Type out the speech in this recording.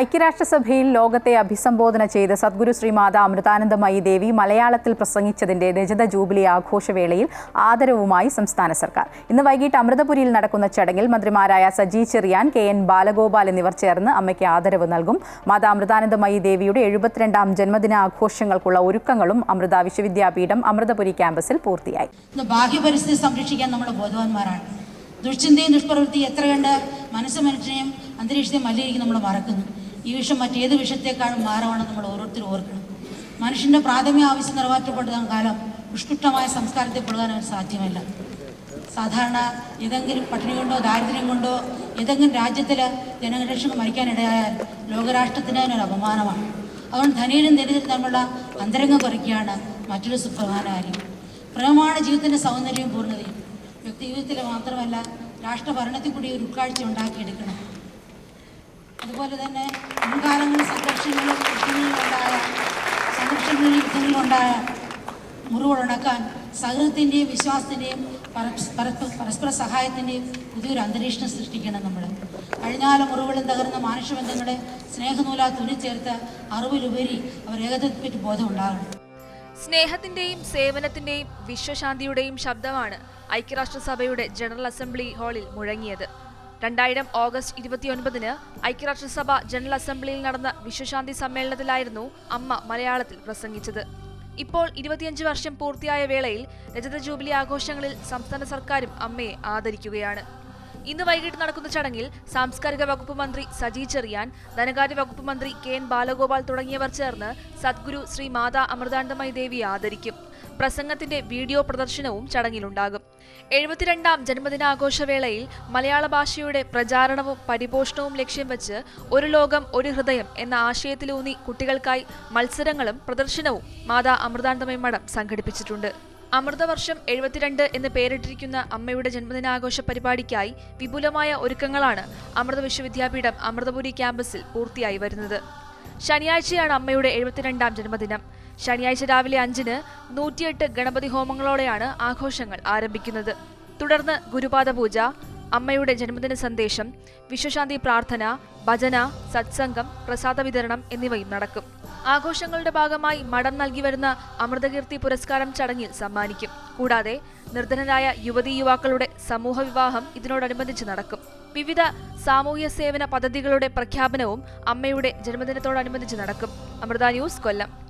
ഐക്യരാഷ്ട്രസഭയിൽ ലോകത്തെ അഭിസംബോധന ചെയ്ത് സദ്ഗുരു ശ്രീമാത അമൃതാനന്ദമയി ദേവി മലയാളത്തിൽ പ്രസംഗിച്ചതിന്റെ രജത ജൂബിലി ആഘോഷവേളയിൽ ആദരവുമായി സംസ്ഥാന സർക്കാർ. ഇന്ന് വൈകിട്ട് അമൃതപുരിയിൽ നടക്കുന്ന ചടങ്ങിൽ മന്ത്രിമാരായ സജി ചെറിയാൻ കെ എൻ ബാലഗോപാൽ എന്നിവർ ചേർന്ന് അമ്മയ്ക്ക് ആദരവ് നൽകും. മാതാ അമൃതാനന്ദമയി ദേവിയുടെ എഴുപത്തിരണ്ടാം ജന്മദിന ആഘോഷങ്ങൾക്കുള്ള ഒരുക്കങ്ങളും അമൃത വിശ്വവിദ്യാപീഠം അമൃതപുരി ക്യാമ്പസിൽ പൂർത്തിയായി. സംരക്ഷിക്കാൻ നമ്മൾ ബോധവാന്മാരാണ്. ദുഷ്ചിന്തയും ദുഷ്പ്രവൃത്തി എത്ര കണ്ട് മനസ്സ് മനുഷ്യനെയും അന്തരീക്ഷത്തെയും മലിനീകരിക്കും നമ്മൾ മറക്കുന്നു. ഈ വിഷം മറ്റേത് വിഷത്തേക്കാളും മാറമാണ് നമ്മൾ ഓരോരുത്തരും ഓർക്കണം. മനുഷ്യന്റെ പ്രാഥമിക ആവശ്യം നിറവേറ്റപ്പെടുന്ന കാലം. ഉഷ്കൃഷ്ടമായ സംസ്കാരത്തെ പെടുവാൻ സാധ്യമല്ല. സാധാരണ ഏതെങ്കിലും പട്ടിണി കൊണ്ടോ ദാരിദ്ര്യം കൊണ്ടോ ഏതെങ്കിലും രാജ്യത്തിൽ ജനലക്ഷങ്ങൾ മരിക്കാനിടയായാൽ ലോകരാഷ്ട്രത്തിന് അതിനൊരു അപമാനമാണ്. അതുകൊണ്ട് ധനീരും ദരിദ്രം തമ്മിലുള്ള അന്തരംഗം കുറയ്ക്കുകയാണ് മറ്റൊരു സുപ്രധാന കാര്യം. പ്രേമമാണ് ജീവിതത്തിന്റെ സൗന്ദര്യവും പൂർണതയും. വ്യക്തി ജീവിതത്തിൽ മാത്രമല്ല രാഷ്ട്രഭരണത്തിൽ കൂടി ഒരു ഉൾക്കാഴ്ച ഉണ്ടാക്കിയെടുക്കണം. അതുപോലെ തന്നെ മുൻകാലങ്ങളിൽ സംഘർഷങ്ങളും യുദ്ധങ്ങളിലുണ്ടായ സംഘർഷങ്ങളും യുദ്ധങ്ങളിലുണ്ടായ മുറിവുണക്കാൻ സഹൃദത്തിന്റെയും വിശ്വാസത്തിന്റെയും പരസ്പര സഹായത്തിന്റെയും പുതിയൊരു അന്തരീക്ഷം സൃഷ്ടിക്കണം നമ്മൾ കഴിഞ്ഞാല മുറിവുകളും തകർന്ന മാനുഷ്യബന്ധങ്ങളെ സ്നേഹനൂലാ തുന്നിച്ചേർത്ത് അറിവിലുപരി അവർ ഏകതയെപ്പറ്റി ബോധം ഉണ്ടാകണം സ്നേഹത്തിന്റെയും സേവനത്തിന്റെയും വിശ്വശാന്തിയുടെയും ശബ്ദമാണ് ഐക്യരാഷ്ട്രസഭയുടെ ജനറൽ അസംബ്ലി ഹാളിൽ മുഴങ്ങിയത്. രണ്ടായിരം ഓഗസ്റ്റ് ഇരുപത്തിയൊൻപതിന് ഐക്യരാഷ്ട്രസഭ ജനറൽ അസംബ്ലിയിൽ നടന്ന വിശ്വശാന്തി സമ്മേളനത്തിലായിരുന്നു അമ്മ മലയാളത്തിൽ പ്രസംഗിച്ചത്. ഇപ്പോൾ ഇരുപത്തിയഞ്ച് വർഷം പൂർത്തിയായ വേളയിൽ രജത ജൂബിലി ആഘോഷങ്ങളിൽ സംസ്ഥാന സർക്കാരും അമ്മയെ ആദരിക്കുകയാണ്. ഇന്ന് വൈകിട്ട് നടക്കുന്ന ചടങ്ങിൽ സാംസ്കാരിക വകുപ്പ് മന്ത്രി സജി ചെറിയാൻ ധനകാര്യ വകുപ്പ് മന്ത്രി കെ എൻ ബാലഗോപാൽ തുടങ്ങിയവർ ചേർന്ന് സദ്ഗുരു ശ്രീ മാതാ അമൃതാനന്ദമയി ദേവിയെ ആദരിക്കും. പ്രസംഗത്തിന്റെ വീഡിയോ പ്രദർശനവും ചടങ്ങിലുണ്ടാകും. എഴുപത്തിരണ്ടാം ജന്മദിനാഘോഷവേളയിൽ മലയാള ഭാഷയുടെ പ്രചാരണവും പരിപോഷണവും ലക്ഷ്യം വെച്ച് ഒരു ലോകം ഒരു ഹൃദയം എന്ന ആശയത്തിലൂന്നി കുട്ടികൾക്കായി മത്സരങ്ങളും പ്രദർശനവും മാതാ അമൃതാനന്ദമയി മഠം സംഘടിപ്പിച്ചിട്ടുണ്ട്. അമൃതവർഷം എഴുപത്തിരണ്ട് എന്ന് പേരിട്ടിരിക്കുന്ന അമ്മയുടെ ജന്മദിനാഘോഷ പരിപാടിക്കായി വിപുലമായ ഒരുക്കങ്ങളാണ് അമൃത വിശ്വവിദ്യാപീഠം അമൃതപുരി ക്യാമ്പസിൽ പൂർത്തിയായി വരുന്നത്. ശനിയാഴ്ചയാണ് അമ്മയുടെ എഴുപത്തിരണ്ടാം ജന്മദിനം. ശനിയാഴ്ച രാവിലെ അഞ്ചിന് നൂറ്റിയെട്ട് ഗണപതി ഹോമങ്ങളോടെയാണ് ആഘോഷങ്ങൾ ആരംഭിക്കുന്നത്. തുടർന്ന് ഗുരുപാദ പൂജ അമ്മയുടെ ജന്മദിന സന്ദേശം വിശ്വശാന്തി പ്രാർത്ഥന ഭജന സത്സംഗം പ്രസാദ വിതരണം എന്നിവയും നടക്കും. ആഘോഷങ്ങളുടെ ഭാഗമായി മഠം നൽകി വരുന്ന അമൃതകീർത്തി പുരസ്കാരം ചടങ്ങിൽ സമ്മാനിക്കും. കൂടാതെ നിർധനരായ യുവതീ യുവാക്കളുടെ സമൂഹ വിവാഹം ഇതിനോടനുബന്ധിച്ച് നടക്കും. വിവിധ സാമൂഹ്യ സേവന പദ്ധതികളുടെ പ്രഖ്യാപനവും അമ്മയുടെ ജന്മദിനത്തോടനുബന്ധിച്ച് നടക്കും. അമൃത ന്യൂസ് കൊല്ലം.